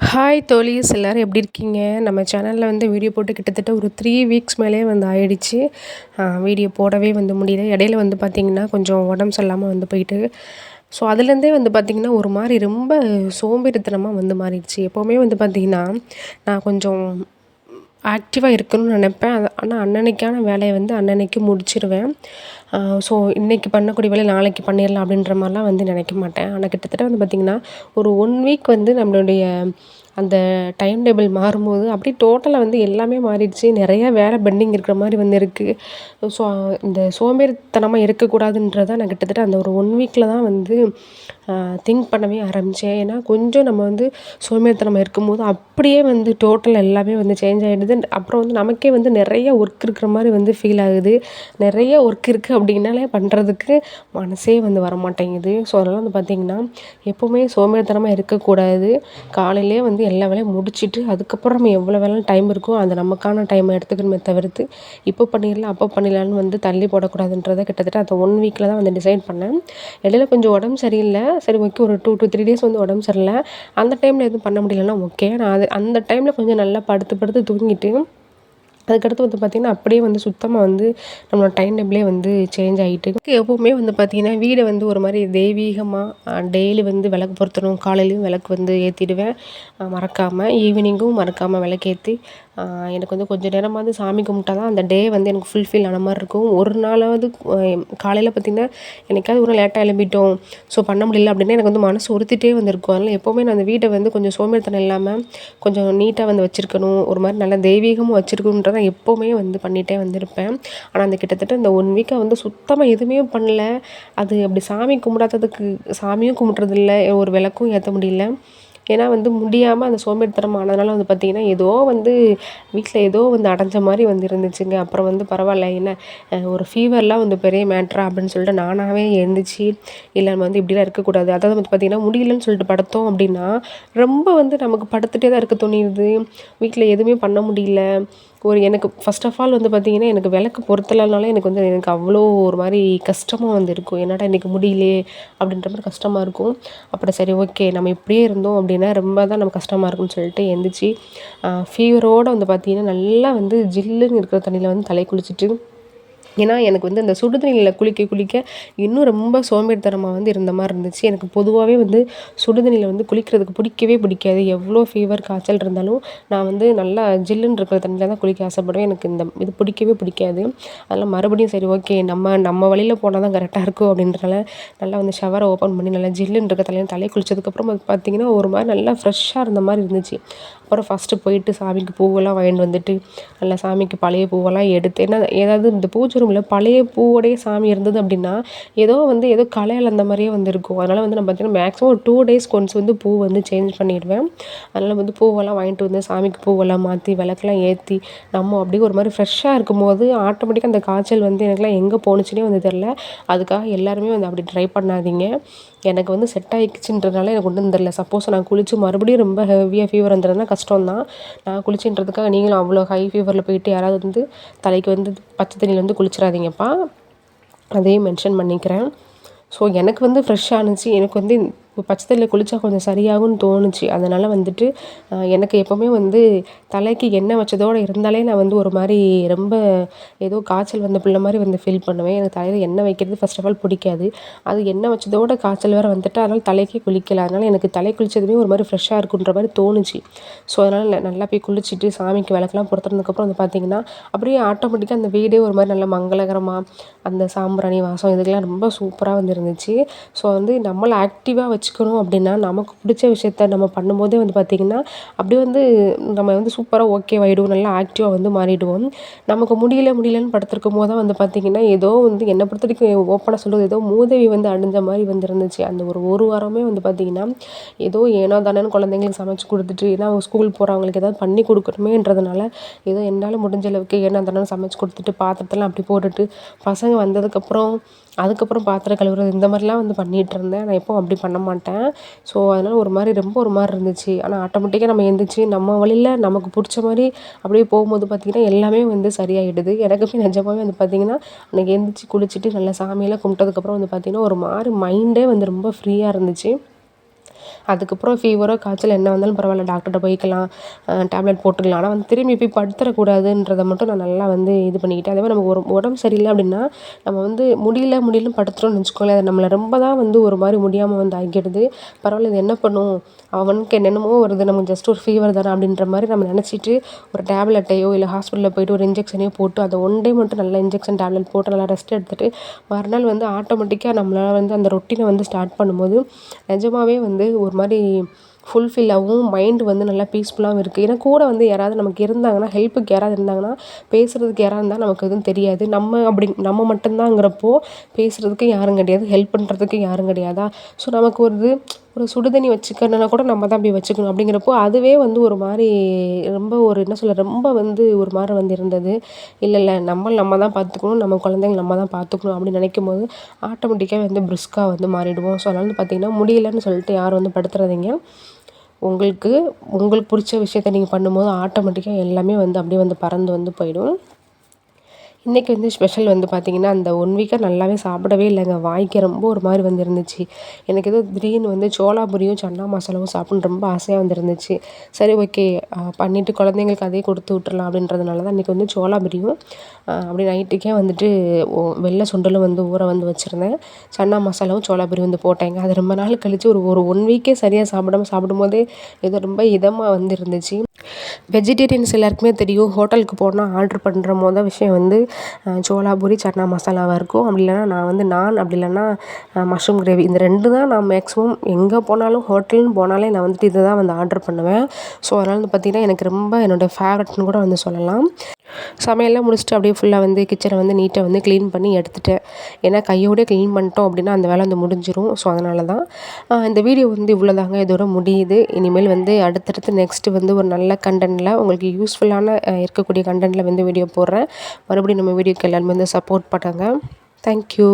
Hi தோழிஸ் எல்லோரும் எப்படி இருக்கீங்க? நம்ம சேனலில் வந்து வீடியோ போட்டு கிட்டத்தட்ட ஒரு த்ரீ வீக்ஸ் மேலே வந்து ஆயிடுச்சு. வீடியோ போடவே வந்து முடியல. இடையில வந்து பார்த்திங்கன்னா கொஞ்சம் உடம்பு சரியில்லாமல் வந்து போயிட்டு ஸோ அதுலேருந்தே வந்து பார்த்திங்கன்னா ஒரு மாதிரி ரொம்ப சோம்பேறித்தனமாக வந்து மாறிடுச்சு. எப்போவுமே வந்து பார்த்திங்கன்னா நான் கொஞ்சம் ஆக்டிவாக இருக்கணும்னு நினப்பேன். அது ஆனால் அன்னன்னைக்கான வேலையை வந்து அன்னன்னைக்கு முடிச்சிடுவேன் ஸோ இன்றைக்கி பண்ணக்கூடிய வேலையை நாளைக்கு பண்ணிடலாம் அப்படின்ற மாதிரிலாம் வந்து நினைக்க மாட்டேன். ஆனால் கிட்டத்தட்ட வந்து பார்த்திங்கன்னா ஒரு ஒன் வீக் வந்து நம்மளுடைய அந்த டைம் டேபிள் மாறும்போது அப்படியே டோட்டலாக வந்து எல்லாமே மாறிடுச்சு. நிறையா வேலை பெண்டிங் இருக்கிற மாதிரி வந்து இருக்குது ஸோ இந்த சோம்பேறித்தனமாக இருக்கக்கூடாதுன்றதை நான் கிட்டத்தட்ட அந்த ஒரு ஒன் வீக்கில் தான் வந்து திங்க் பண்ணவே ஆரம்பித்தேன் ஏன்னா கொஞ்சம் நம்ம வந்து சோம்பேறித்தனமாக இருக்கும்போது அப்படியே வந்து டோட்டல் எல்லாமே வந்து சேஞ்ச் ஆகிடுது அப்புறம் வந்து நமக்கே வந்து நிறைய ஒர்க் இருக்கிற மாதிரி வந்து ஃபீல் ஆகுது. நிறைய ஒர்க் இருக்குது அப்படின்னாலே பண்ணுறதுக்கு மனசே வந்து வரமாட்டேங்குது. ஸோ அதெல்லாம் வந்து பார்த்திங்கன்னா எப்போவுமே சோம்பேறித்தனமாக இருக்கக்கூடாது. காலையிலே வந்து எல்லா வேலையும் முடிச்சுட்டு அதுக்கப்புறம் நம்ம எவ்வளோ வேலை டைம் இருக்கோ அந்த நமக்கான டைமை எடுத்துக்கணுமே தவிர்த்து இப்போ பண்ணிடலாம் அப்போ பண்ணிடலான்னு வந்து தள்ளி போடக்கூடாதுன்றதை கிட்டத்தட்ட அந்த ஒன் வீக்கில் தான் வந்து டிசைட் பண்ணேன். இடையில கொஞ்சம் உடம்பு சரியில்லை. சரி ஓகே ஒரு டூ டூ த்ரீ டேஸ் வந்து உடம்பு சரியில்லை. அந்த டைமில் எதுவும் பண்ண முடியலன்னா ஓகே நான் அது அந்த டைமில் கொஞ்சம் நல்லா படுத்து படுத்து தூங்கிட்டு அதுக்கடுத்து வந்து பார்த்திங்கன்னா அப்படியே வந்து சுத்தமாக வந்து நம்மளோட டைம் டேபிளே வந்து சேஞ்ச் ஆகிட்டு எப்போவுமே வந்து பார்த்திங்கன்னா வீடை வந்து ஒரு மாதிரி தெய்வீகமாக டெய்லி வந்து விளக்கு பொருத்தணும். காலையிலையும் விளக்கு வந்து ஏற்றிடுவேன் மறக்காமல் ஈவினிங்கும் மறக்காமல் விளக்கேற்றி எனக்கு வந்து கொஞ்சம் நேரமாவது சாமி கும்பிட்டா தான் அந்த டே வந்து எனக்கு ஃபுல்ஃபில் ஆன மாதிரி இருக்கும். ஒரு நாளாவது காலையில் பார்த்திங்கன்னா என்னைக்காவது ஒரு லேட்டாக எழும்பிட்டோம். ஸோ பண்ண முடியல அப்படின்னா எனக்கு வந்து மனசு உறுத்திட்டே வந்திருக்கும். அதனால் எப்போவுமே நான் அந்த வீட்டை வந்து கொஞ்சம் சோம்பேறித்தனம் இல்லாமல் கொஞ்சம் நீட்டாக வந்து வச்சுருக்கணும். ஒரு மாதிரி நல்லா தெய்வீகமும் வச்சுருக்கணுன்றதை எப்போவுமே வந்து பண்ணிகிட்டே வந்திருப்பேன். ஆனால் அந்த கிட்டத்தட்ட இந்த ஒன் வீக்காக வந்து சுத்தமாக எதுவுமே பண்ணல. அது அப்படி சாமி கும்பிடாததுக்கு சாமியும் கும்பிட்றதில்ல. ஒரு விளக்கும் ஏற்ற முடியல. ஏன்னா வந்து முடியாமல் அந்த சோம்பேறித்தனம் ஆனதுனால வந்து பார்த்திங்கன்னா ஏதோ வந்து வீட்டில் ஏதோ வந்து அடைஞ்ச மாதிரி வந்து இருந்துச்சுங்க. அப்புறம் வந்து பரவாயில்ல என்ன ஒரு ஃபீவர்லாம் வந்து பெரிய மேட்ரா அப்படின்னு சொல்லிட்டு நானாகவே எழுந்துச்சு இல்லை நம்ம வந்து இப்படிலாம் இருக்கக்கூடாது. அதாவது வந்து பார்த்திங்கன்னா முடியலன்னு சொல்லிட்டு படுத்தோம் அப்படின்னா ரொம்ப வந்து நமக்கு படுத்துகிட்டே தான் இருக்க தோணிடுது. வீட்டில் எதுவுமே பண்ண முடியல. ஒரு எனக்கு ஃபஸ்ட் ஆஃப் ஆல் வந்து பார்த்திங்கன்னா எனக்கு விளக்கு பொருத்தலைனாலே எனக்கு வந்து எனக்கு அவ்வளோ ஒரு மாதிரி கஷ்டமாக வந்து இருக்கும். என்னடா இன்றைக்கி முடியலையே அப்படின்ற மாதிரி கஷ்டமாக இருக்கும். அப்புறம் சரி ஓகே நம்ம இப்படியே இருந்தோம் அப்படி அப்படின்னா ரொம்ப தான் நம்ம கஷ்டமாக இருக்கும்னு சொல்லிட்டு எந்திரிச்சு ஃபீவரோடு வந்து பார்த்திங்கன்னா நல்லா வந்து ஜில்லுன்னு இருக்கிற தண்ணியில் வந்து தலை குளிச்சுட்டு ஏன்னா எனக்கு வந்து அந்த சுடுதண்ணியில் குளிக்க குளிக்க இன்னும் ரொம்ப சோம்பேறித்தனமாக வந்து இருந்த மாதிரி இருந்துச்சு. எனக்கு பொதுவாகவே வந்து சுடுதண்ணியில் வந்து குளிக்கிறதுக்கு பிடிக்கவே பிடிக்காது. எவ்வளோ ஃபீவர் காய்ச்சல் இருந்தாலும் நான் வந்து நல்லா ஜில்லுன்னு இருக்கிற தண்ணியில் தான் குளிக்க ஆசைப்படுவேன். எனக்கு இந்த இது பிடிக்கவே பிடிக்காது. அதெல்லாம் மறுபடியும் சரி ஓகே நம்ம நம்ம வழியில் போனால் தான் கரெக்டாக இருக்கும் அப்படின்றனால நல்லா வந்து ஷவரை ஓப்பன் பண்ணி நல்லா ஜில்லுன்னு இருக்க தலையில் தலையை குளிச்சதுக்கப்புறம் அது பார்த்திங்கன்னா ஒரு மாதிரி நல்லா ஃப்ரெஷ்ஷாக இருந்த மாதிரி இருந்துச்சு. அப்புறம் ஃபஸ்ட்டு போயிட்டு சாமிக்கு பூவெல்லாம் வாங்கிட்டு வந்துட்டு நல்லா சாமிக்கு பழைய பூவெல்லாம் எடுத்து ஏன்னா ஏதாவது இந்த பூஜை ரூமில் பழைய பூவோடைய சாமி இருந்தது அப்படின்னா ஏதோ வந்து ஏதோ கலையில் அந்த மாதிரியே வந்து இருக்கும் அதனால் வந்து நான் பார்த்திங்கன்னா மேக்ஸிமம் ஒரு டூ டேஸ் கொன்ஸ் வந்து பூ வந்து சேஞ்ச் பண்ணிடுவேன். அதனால் வந்து பூவெல்லாம் வாங்கிட்டு வந்து சாமிக்கு பூவெல்லாம் மாற்றி விளக்கெல்லாம் ஏற்றி நம்ம அப்படியே ஒரு மாதிரி ஃப்ரெஷ்ஷாக இருக்கும்போது ஆட்டோமேட்டிக்காக அந்த காய்ச்சல் வந்து எனக்குலாம் எங்கே போணுச்சுனே வந்து தெரில அதுக்காக எல்லாருமே வந்து அப்படி ட்ரை பண்ணாதீங்க. எனக்கு வந்து செட் ஆகிடுச்சின்றதுனால எனக்கு ஒன்றும் தெரில சப்போஸ் நான் குளித்து மறுபடியும் ரொம்ப ஹெவியாக ஃபீவர் வந்துடுதுன்னா கஷ்டம் தான் நான் குளிச்சுன்றதுக்காக நீங்களும் அவ்வளோ ஹை ஃபீவரில் போயிட்டு யாராவது வந்து தலைக்கு வந்து பச்சை தண்ணியில் வந்து குளிச்சிடாதீங்கப்பா. அதையும் மென்ஷன் பண்ணிக்கிறேன். ஸோ எனக்கு வந்து ஃப்ரெஷ்ஷாக இருந்துச்சு. எனக்கு வந்து பச்சை தண்ணியில் குளித்தா கொஞ்சம் சரியாகும்னு தோணுச்சு. அதனால் வந்துட்டு எனக்கு எப்போவுமே வந்து தலைக்கு எண்ணெய் வச்சதோடு இருந்தாலே நான் வந்து ஒரு மாதிரி ரொம்ப ஏதோ காய்ச்சல் வந்த பிள்ளை மாதிரி வந்து ஃபீல் பண்ணுவேன். எனக்கு தலையில் எண்ணெய் வைக்கிறது ஃபஸ்ட் ஆஃப் ஆல் பிடிக்காது. அது எண்ணெய் வச்சதோட காய்ச்சல் வேறு வந்துட்டு அதனால் தலைக்கே குளிக்கல. அதனால் எனக்கு தலை குளித்ததுமே ஒரு மாதிரி ஃப்ரெஷ்ஷாக இருக்குன்ற மாதிரி தோணுச்சு. ஸோ அதனால் நல்லா போய் குளிச்சுட்டு சாமிக்கு விளக்கெல்லாம் பொறுத்துனதுக்கப்புறம் வந்து பார்த்திங்கன்னா அப்படியே ஆட்டோமேட்டிக்காக அந்த வீடே ஒரு மாதிரி நல்லா மங்களகரமாக அந்த சாம்பிராணி வாசம் இதுக்கெல்லாம் ரொம்ப சூப்பராக வந்துருந்துச்சு ஸோ வந்து நம்மளை ஆக்டிவாக வச்சுக்கணும் அப்படின்னா நமக்கு பிடிச்ச விஷயத்த நம்ம பண்ணும்போதே வந்து பார்த்திங்கன்னா அப்படியே வந்து நம்ம வந்து சூப்பராக ஓகே ஆகிடுவோம் நல்லா ஆக்டிவாக வந்து மாறிடுவோம். நமக்கு முடியல முடியலன்னு படுத்திருக்கும் போது தான் வந்து பார்த்திங்கன்னா ஏதோ வந்து என்னை பொறுத்த வரைக்கும் ஓப்பனாக சொல்கிறது ஏதோ மூதேவி வந்து அணிஞ்ச மாதிரி வந்து இருந்துச்சு. அந்த ஒரு ஒரு வாரமே வந்து பார்த்திங்கன்னா ஏதோ ஏனோ தானேன்னு குழந்தைங்களுக்கு சமைச்சு கொடுத்துட்டு ஏன்னா ஸ்கூல் போகிறவங்களுக்கு ஏதாவது பண்ணி கொடுக்கணுமேன்றதுனால ஏதோ என்னால் முடிஞ்ச அளவுக்கு ஏனோ தானே சமைச்சு கொடுத்துட்டு பாத்திரத்தெல்லாம் அப்படி போட்டுட்டு பசங்க வந்ததுக்கப்புறம் அதுக்கப்புறம் பாத்திரம் கழுவுறது இந்த மாதிரிலாம் வந்து பண்ணிகிட்டு இருந்தேன் நான் எப்போவும் அப்படி பண்ண மாட்டேன். ஸோ அதனால் ஒரு மாதிரி ரொம்ப ஒரு மாதிரி இருந்துச்சு. ஆனால் ஆட்டோமேட்டிக்காக நம்ம எழுந்திரிச்சி நம்ம வழியில் நமக்கு பிடிச்ச மாதிரி அப்படியே போகும்போது பார்த்திங்கன்னா எல்லாமே வந்து சரியாயிடுது. எனக்குமே நிஜமாவே வந்து பார்த்திங்கன்னா அன்றைக்கி எழுந்திரிச்சி குளிச்சுட்டு நல்லா சாமியெல்லாம் கும்பிட்டதுக்கப்புறம் வந்து பார்த்திங்கன்னா ஒரு மாதிரி மைண்டே வந்து ரொம்ப ஃப்ரீயாக இருந்துச்சு. அதுக்கப்புறம் ஃபீவரோ காய்ச்சல் என்ன வந்தாலும் பரவாயில்ல டாக்டர்கிட்ட போய்க்கலாம். டேப்லெட் போட்டுக்கலாம் ஆனால் வந்து திரும்பி போய் படுத்துடக்கூடாதுன்றதை மட்டும் நான் நல்லா வந்து இது பண்ணிக்கிட்டேன். அதே மாதிரி நமக்கு ஒரு உடம்பு சரியில்லை அப்படின்னா நம்ம வந்து முடியல முடியலன்னு படுத்துட்டோம்னு வச்சுக்கோங்களேன் அது நம்மளை ரொம்ப தான் வந்து ஒரு மாதிரி முடியாமல் வந்து ஆகிடுது பரவாயில்ல இது என்ன பண்ணும்? அவனுக்கு என்னென்னமோ வருது. நமக்கு ஜஸ்ட் ஒரு ஃபீவர் தானே அப்படின்ற மாதிரி நம்ம நினச்சிட்டு ஒரு டேப்லெட்டையோ இல்லை ஹாஸ்பிட்டலில் போய்ட்டு ஒரு இன்ஜெக்ஷனையோ போட்டு அதை ஒன் டே மட்டும் நல்லா இன்ஜெக்ஷன் டேப்லெட் போட்டு நல்லா ரெஸ்ட் எடுத்துகிட்டு மறுநாள் வந்து ஆட்டோமேட்டிக்காக நம்மளால் வந்து அந்த ரொட்டீனை வந்து ஸ்டார்ட் பண்ணும்போது நிஜமாவே வந்து ஒரு மாதிரி ஃபுல்ஃபில்லாகவும் மைண்டு வந்து நல்லா பீஸ்ஃபுல்லாகவும் இருக்குது ஏன்னா கூட வந்து யாராவது நமக்கு இருந்தாங்கன்னா ஹெல்ப்புக்கு யாராவது இருந்தாங்கன்னா பேசுகிறதுக்கு யாராக இருந்தால் நமக்கு எதுவும் தெரியாது. நம்ம அப்படி நம்ம மட்டும்தாங்கிறப்போ பேசுகிறதுக்கு யாரும் கிடையாது ஹெல்ப் பண்ணுறதுக்கு யாரும் கிடையாதா? ஸோ நமக்கு ஒரு இது ஒரு சுடுதண்ணி வச்சுக்கணுன்னா கூட நம்ம தான் போய் வச்சுக்கணும். அப்படிங்கிறப்போ அதுவே வந்து ஒரு மாதிரி ரொம்ப ஒரு என்ன சொல்ல ரொம்ப வந்து ஒரு மாதிரி வந்து இருந்தது. இல்லை இல்லை நம்ம நம்ம தான் பார்த்துக்கணும் நம்ம குழந்தைங்க நம்ம தான் பார்த்துக்கணும் அப்படின்னு நினைக்கும் போது ஆட்டோமேட்டிக்காக வந்து பிரிஸ்காக வந்து மாறிடுவோம். ஸோ அதனால் வந்து பார்த்திங்கன்னா முடியலன்னு சொல்லிட்டு யாரும் வந்து படுத்துறாதீங்க. உங்களுக்கு உங்களுக்கு பிடிச்ச விஷயத்த நீங்கள் பண்ணும்போது ஆட்டோமேட்டிக்காக எல்லாமே வந்து அப்படியே வந்து பறந்து வந்து போயிடும். இன்றைக்கி வந்து ஸ்பெஷல் வந்து பார்த்திங்கன்னா அந்த ஒன் வீக்காக நல்லாவே சாப்பிடவே இல்லைங்க. வாய்க்கு ரொம்ப ஒரு மாதிரி வந்துருந்துச்சு. எனக்கு ஏதோ திடீர்னு வந்து சோளாபுரியும் சன்னா மசாலாவும் சாப்பிட்ணும் ரொம்ப ஆசையாக வந்துருந்துச்சு. சரி ஓகே பண்ணிவிட்டு குழந்தைங்களுக்கு அதே கொடுத்து விட்டுறலாம் அப்படின்றதுனால தான் இன்றைக்கி வந்து சோளாபுரியும் அப்படி நைட்டுக்கே வந்துட்டு வெள்ளை சுண்டலும் வந்து ஊற வந்து வச்சுருந்தேன். சன்னா மசாலாவும் சோளாபுரி வந்து போட்டேங்க. அது ரொம்ப நாள் கழித்து ஒரு ஒரு ஒன் வீக்கே சரியாக சாப்பிடாம சாப்பிடும்போதே ஏதோ ரொம்ப இதமாக வந்து இருந்துச்சு வெஜிடேரியன்ஸ் எல்லாருக்குமே தெரியும். ஹோட்டலுக்கு போனால் ஆர்டர் பண்ணுற மொதல் விஷயம் வந்து சோளா பூரி சன்னா மசாலாவாக இருக்கும். அப்படி இல்லைன்னா நான் வந்து நான் அப்படி இல்லைன்னா மஷ்ரூம் கிரேவி இந்த ரெண்டு தான் நான் மேக்ஸிமம் எங்கே போனாலும் ஹோட்டல்னு போனாலே நான் வந்துட்டு இதை தான் வந்து ஆர்ட்ரு பண்ணுவேன். ஸோ அதனால் வந்து பார்த்திங்கன்னா எனக்கு ரொம்ப என்னோடய ஃபேவரட்னு கூட வந்து சொல்லலாம். சமையல்லாம் முடிச்சுட்டு அப்படியே ஃபுல்லாக வந்து கிச்சனை வந்து நீட்டாக வந்து க்ளீன் பண்ணி எடுத்துட்டேன். ஏன்னா கையோடய க்ளீன் பண்ணிட்டோம் அப்படின்னா அந்த வேலை வந்து முடிஞ்சிடும் ஸோ அதனால தான் இந்த வீடியோ வந்து இவ்வளோதாங்க இதோட முடியுது. இனிமேல் வந்து அடுத்தடுத்து நெக்ஸ்ட்டு வந்து ஒரு நல்ல கண்டென்ட்டில் உங்களுக்கு யூஸ்ஃபுல்லான இருக்கக்கூடிய கண்டென்ட்டில் வந்து வீடியோ போடுறேன். மறுபடியும் நம்ம வீடியோக்கு எல்லாருமே வந்து சப்போர்ட் பண்ணுங்கள் தேங்க்யூ